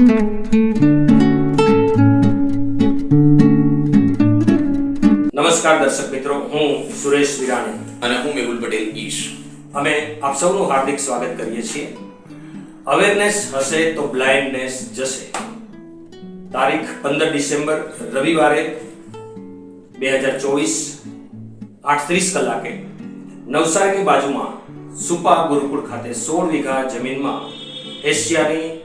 નમસ્કાર દર્શક મિત્રો હું સુરેશ વિરાણી. અને હું મેહુલ પટેલ ઈશ. અમે આપ સૌનું હાર્દિક સ્વાગત કરીએ છીએ. અવેરનેસ હશે તો બ્લાઇન્ડનેસ જશે. તારીખ પંદર ડિસેમ્બર રવિવારે બે હજાર ચોવીસ આઠ ત્રીસ કલાકે નવસારીની બાજુમાં સુપા ગુરુકુળ ખાતે સોળ વીઘા જમીનમાં એશિયાની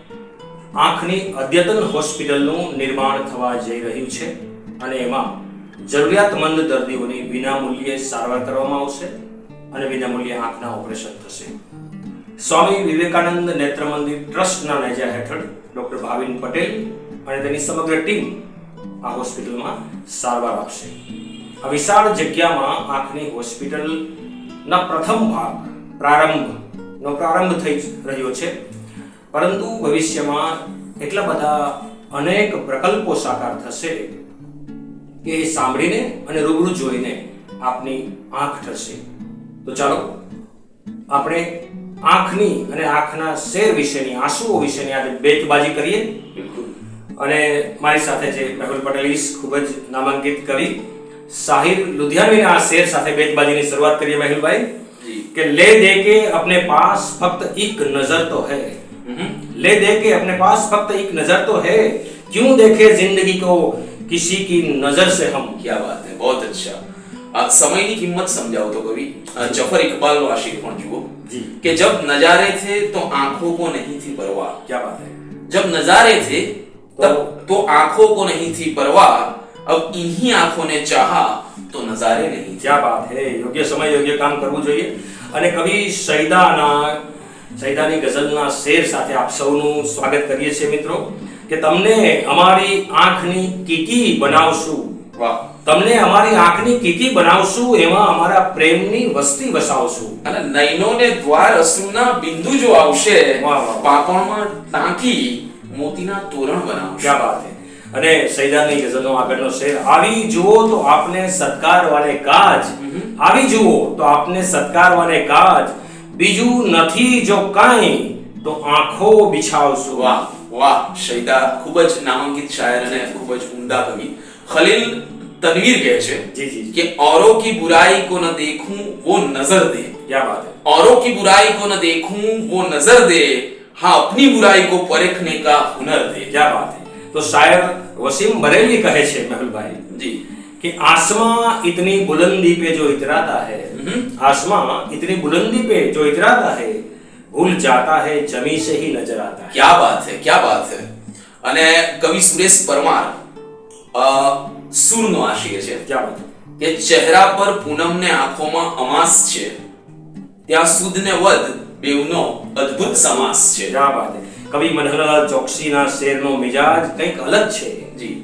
આંખની અદ્યતન હોસ્પિટલનું નિર્માણ થવા જઈ રહ્યું છે અને એમાં જરૂરિયાતમંદ દર્દીઓની વિનામૂલ્યે સારવાર કરવામાં આવશે અને વિનામૂલ્યે આંખના ઓપરેશન થશે. સ્વામી વિવેકાનંદ નેત્ર મંદિર ટ્રસ્ટના નેજા હેઠળ ડોક્ટર ભાવિન પટેલ અને તેની સમગ્ર ટીમ આ હોસ્પિટલમાં સારવાર આપશે. આ વિશાળ જગ્યામાં આંખની હોસ્પિટલના પ્રથમ ભાગ પ્રારંભનો પ્રારંભ થઈ રહ્યો છે. પરંતુ ભવિષ્યમાં એટલા બધા અનેક પ્રકલ્પો સાકાર થશે કે એ સાંભળીને અને રૂબરૂ જોઈને આપની આંખ ઠરશે. તો ચાલો આપણે આંખની અને આંખના શેર વિશેની આંસુઓ વિશેની આજે બેચબાજી કરીએ. અને મારી સાથે જે મેહુલ પટેલીસ ખૂબ જ નામાંકિત કરી સાહિર લુધિયાનવીના આ શેર સાથે બેચબાજીની શરૂઆત કરીએ મેહુલભાઈ. કે લે દે કે અપને પાસ ફક્ત એક નજર તો હૈ. ले दे के अपने पास फक्त एक नजर तो है क्यों देखे जिंदगी को किसी की नजर से हम क्या बात है बहुत अच्छा આ સમયની કિંમત સમજાવો તો કવિ આ જફર ઇકબાલનો આ શેર પણ જુઓ जी કે જબ નજારે થે તો આંખોं को नहीं थी परवाह क्या बात है जब नजारे थे तब तो आंखों को नहीं थी परवाह अब इन्हीं आंखों ने चाहा तो नजारे नहीं थे क्या बात है યોગ્ય સમય યોગ્ય કામ કરવું જોઈએ અને કવિ સૈદાના સૈદાની ગઝલના શેર સાથે આપ સૌનું સ્વાગત કરીએ છીએ મિત્રો. કે તમને અમારી આંખની કીકી બનાવશું. વાહ. તમને અમારી આંખની કીકી બનાવશું એમાં અમારા પ્રેમની વસ્તી વસાવશું. અને નયનોને દ્વાર અશ્રુના બિંદુ જો આવશે. પાપણમાં ટાંકી મોતીના તોરણ બનાવશે. ક્યા વાત અને સૈદાની ગઝલનો આગળનો શેર આવી જુઓ તો આપને સત્કારવાને કાજ. આવી જુઓ તો આપને સત્કાર વાળે કાજ. બીજું નથી જો કાંઈ તો આંખો બિછાવશું વાહ વાહ શૈદા ખૂબ જ નામાંકિત શાયર અને ખૂબ જ ઉમદા કવિ ખલીલ તનવીર કહે છે જી જી જી कि औरों की बुराई को न देखूं वो नजर दे ક્યા બાત હે औरों की बुराई को न देखूं वो नजर दे हाँ अपनी बुराई को परखने का हुनर दे ક્યા બાત હે તો શાયર વસીમ બરેલી કહે છે મેહુલભાઈ जी कि आसमां इतनी बुलंदी पे जो इतराता है हम्म। आसमां इतनी बुलंदी पे जो इतराता है भूल जाता है जमी से ही नजर आता है क्या बात है क्या बात है અને કવિ સુરેશ પરમાર અ, સૂરનો આ શેર છે क्या बात है કે ચહેરા પર પૂનમને આંખોમાં અમાસ છે ત્યાં સુદ ને વદ બેવનો અદ્ભુત સમાસ છે क्या बात है કવિ મનહરલાલ ચોકસીના શેરનો મિજાજ કંઈક અલગ છે જી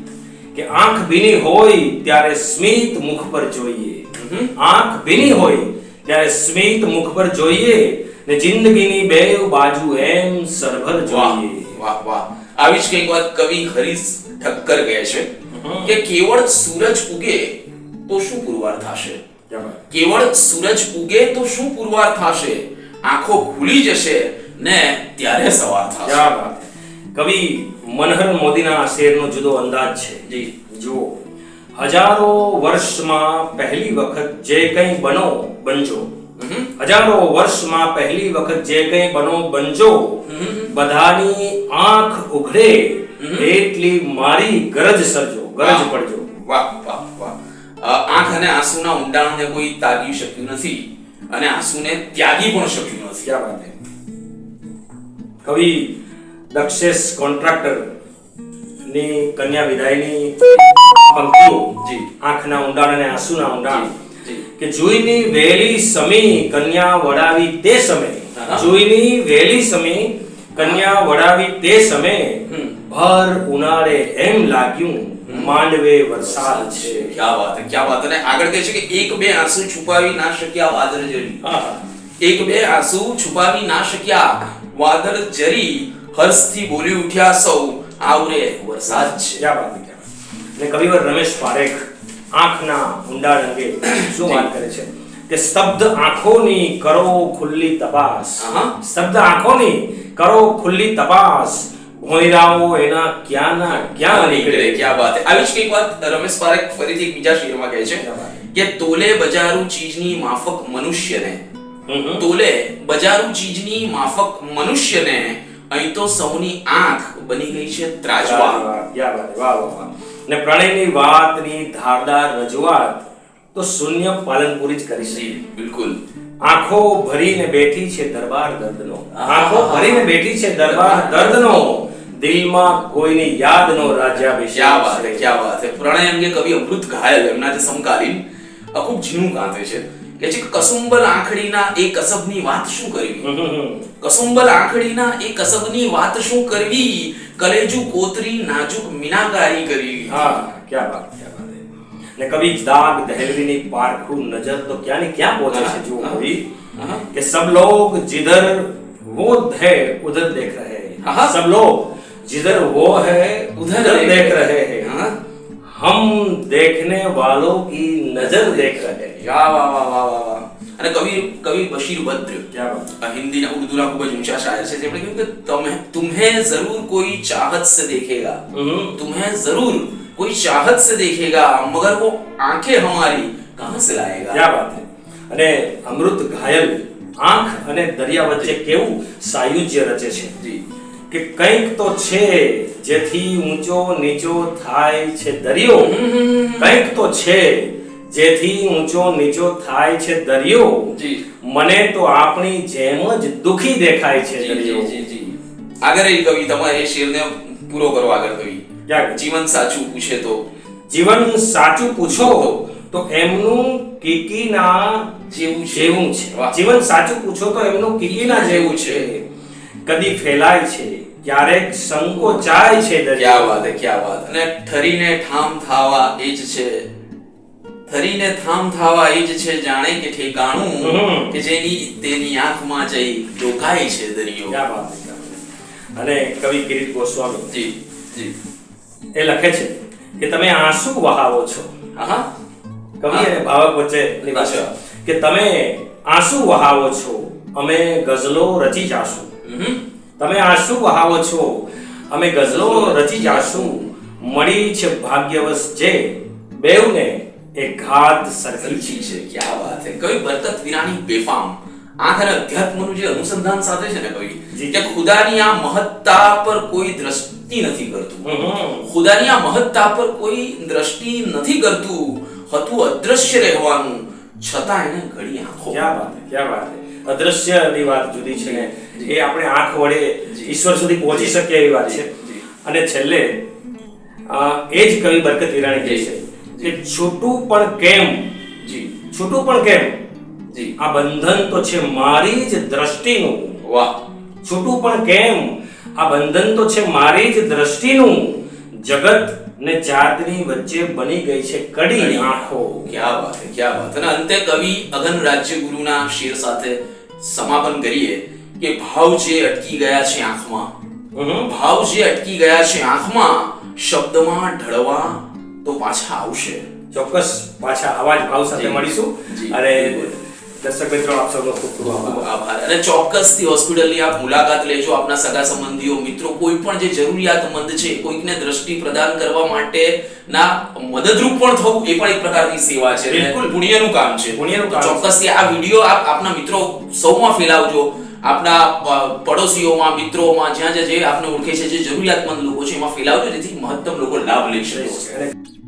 કે આંખ ભીની હોય ત્યારે સ્મિત મુખ પર જોઈએ હમ. આંખ ભીની હોય ત્યારે સ્મિત મુખ પર જોઈએ ને જિંદગીની બે બાજુ એમ સરભર જોઈએ. વાહ વાહ. આવી જ કંઈક વાત કવિ હરીશ ઠક્કર કહે છે કે કેવળ સૂરજ ઉગે તો શું પુરવાર થશે? કેવળ સૂરજ ઉગે તો શું પુરવાર થશે? આંખો ભૂલી જશે ને ત્યારે સવાર થશે. કવિ મનહર મોદીના શેરનો જુદો અંદાજ છે. જી. જુઓ. હજારો વર્ષમાં પહેલી વખત જે કંઈ બનો બનજો. હજારો વર્ષમાં પહેલી વખત જે કંઈ બનો બનજો. બધાની આંખ ઉઘડે એટલી મારી ગરજ સર્જો ગરજ પડજો. વાહ વાહ વાહ. આંખ અને આંસુના ઊંડાણને કોઈ તાગી શક્યું નથી અને આંસુને ત્યાગી પણ શક્યું નથી. આ વાતે કવિ દક્ષેશ કોન્ટ્રાક્ટર ની કન્યા વિદાયની પંક્તિઓ જી. આંખના ઊંડાણ અને આંસુના ઊંડાણ. કે જોઈની વહેલી સમી કન્યા વડાવી તે સમયે જોઈની વહેલી સમી કન્યા વડાવી તે સમયે. ભર ઉનાળે એમ લાગ્યું માંડવે વરસાદ છે. ક્યા વાત ક્યા વાત. અને આગળ કહે છે કે એક બે આંસુ છુપાવી ના શક્યા વાદળ જરી. એક બે આંસુ છુપાવી ના શક્યા વાદળ જરી હર્ષથી બોલી ઉઠ્યા સૌ. આવરે વરસાદ છે. ક્યાં વાત ક્યાં અને કવિવર રમેશ પારેખ આંખના ઊંડાણ અંગે શું વાત કરે છે? કે શબ્દ આંખોની કરો ખુલ્લી તપાસ. શબ્દ આંખોની કરો ખુલ્લી તપાસ. ભોંયરાઓ એના ક્યાંના ક્યાં નીકળે? ક્યાં વાત આવી જ કંઈક વાત રમેશ પારેખ ફરીથી એક બીજા શેરમાં કહે છે કે તોલે બજારું ચીજની માફક મનુષ્યને. તોલે બજારું ચીજની માફક મનુષ્યને અહીં તો સૌની આંખ બની ગઈ છે ત્રાજવા. ક્યાં વાત, વાહ, વાહ. ને પ્રણયની વાતની ધારદાર રજૂઆત તો શૂન્ય પાલનપુરી જ કરી છે બિલકુલ. આંખો ભરીને બેઠી છે દરબાર દર્દનો. આંખો ભરીને બેઠી છે દરબાર દર્દનો. દિલમાં કોઈની યાદનો રાજ્યાભિષેક ક્યાં વાત. ક્યાં વાત છે પ્રણય અંગે કવિ અમૃત ઘાયલ એમના જે સમકાલીન ખૂબ ઝીણું કાંતે છે. કે છે કે કસુંબલ આંખડીના એ કસબની વાત શું કરવી હમ, હમ, હમ. કસુંબલ આંખડીના એ કસબની વાત શું કરવી કલેજુ કોતરી નાજુક મીનાકારી કરવી હા ક્યાં વાત ક્યાં વાત હે. ને કવિ દાગ દહેલવીની પારખું નજર તો ક્યાં ને ક્યાં પહોંચે છે જુઓ હા. કવિ હા. कि सब लोग जिधर वो है उधर देख रहे हैं हाँ। सब लोग जिधर वो है उधर देख रहे हैं હા. हम देखने वालों की नजर देख रहे हैं અને કવિ કવિ બશીર બદ્ર હિન્દીના ઉર્દુના ખૂબ જ ઊંચા શાયર છે. તેમણે કહ્યું કે તમે તુમ્હે જરૂર કોઈ ચાહત સે દેખેગા. તુમ્હે જરૂર કોઈ ચાહત સે દેખેગા. મગર વો આંખે હમારી કહાં સે લાએગા ક્યા વાત હે? અને અમૃત ઘાયલ આંખ અને દરિયા વચ્ચે કેવું સાયુજ્ય રચે છે? કે કંઈક તો છે જેથી ઊંચો નીચો થાય છે દરિયો. કંઈક તો છે જેથી ઊંચો નીચો થાય છે દરિયો મને તો આપણી જેમ જ દુખી દેખાય છે દરિયો. આગળ એ કવિ તમારે એ શેરને પૂરો કરો આગળ કવિ. જીવન સાચું પૂછે તો. જીવન સાચું પૂછો તો. એમનું કીકીના જેવું જેવું છે. જીવન સાચું પૂછો તો એમનું કીકીના જેવું છે. કદી ફેલાય છે. ક્યારેક સંકોચાય છે દરિયા દરિયો. વાત ક્યાં વાત. અને ઠરીને ઠામ થાવા એ જ છે. ઠરીને થામ થાવા એ જ છે જાણે કે ઠેકાણું કે જેની તેની આંખમાં જઈ ડોકાય છે દરિયો. અને કવિ કિરીટ ગોસ્વામી. જી જી. એ લખે છે કે તમે આંસુ વહાવો છો. હા કવિ અને ભાવક વચ્ચેની વાત કે તમે આંસુ વહાવો છો અમે ગઝલો રચી જાશું. તમે આંસુ વહાવો છો અમે ગઝલો રચી જાશું. મળી છે ભાગ્યવશ જે બેવને એ ઘાત સરખી છે. ક્યાં વાત છે? કવિ બરકત વિરાની બેફામ? આંખ અને અધ્યાત્મનું જે અનુસંધાન સાથે છે ને કવિ. કે ખુદાની આ મહત્તા પર કોઈ દ્રષ્ટિ નથી કરતું. ખુદાની આ મહત્તા પર કોઈ દ્રષ્ટિ નથી કરતું. હતું અદ્રશ્ય રહેવાનું છતાં એને ઘડી આંખો. ક્યાં વાત છે, ક્યાં વાત છે. અદ્રશ્યની વાત જુદી છે ને. એ આપણે આંખ વડે ઈશ્વર સુધી પહોંચી શકીએ એવી વાત છે. અને છેલ્લે એ જ કવિ બરકત વિરાણી કહે છે. કે છૂટું પણ કેમ? જી. છૂટું પણ કેમ? જી. આ બંધન તો છે મારી જ દ્રષ્ટિનું. વાહ. છૂટું પણ કેમ? આ બંધન તો છે મારી જ દ્રષ્ટિનું. જગત ને જાતની વચ્ચે બની ગઈ છે કડી આંખો. ક્યાં વાત ક્યાં વાત અને અંતે કવિ અગન રાજ્ય ગુરુના શેર સાથે સમાપન કરીએ કે ભાવ જે અટકી ગયા છે આંખમાં. ભાવ જે અટકી ગયા છે આંખમાં શબ્દમાં ઢળવા તો પાછા આવશે. ચોક્કસ પાછા અવાજ ભાવ સાથે મળીશું. અને દર્શક મિત્રો આપ સૌનો ખૂબ ખૂબ આભાર. અને ચોક્કસથી હોસ્પિટલની આપ મુલાકાત લેજો. આપના સગા સંબંધીઓ મિત્રો કોઈ પણ જે જરૂરિયાતમંદ છે કોઈકને દ્રષ્ટિ પ્રદાન કરવા માટે ના મદદરૂપ પણ થવું એ પણ એક પ્રકારની સેવા છે. બિલકુલ. પુણ્યનું કામ છે. પુણ્યનું કામ ચોક્કસથી આ વીડિયો આપ આપના મિત્રો સૌમાં ફેલાવજો. આપના પડોશીઓમાં, મિત્રોમાં, જ્યાં જ્યાં જે આપને ઓળખે છે, જે જરૂરિયાતમંદ લોકો છે, એમાં ફેલાવજો, જેથી મહત્તમ લોકો લાભ લઈ શકે.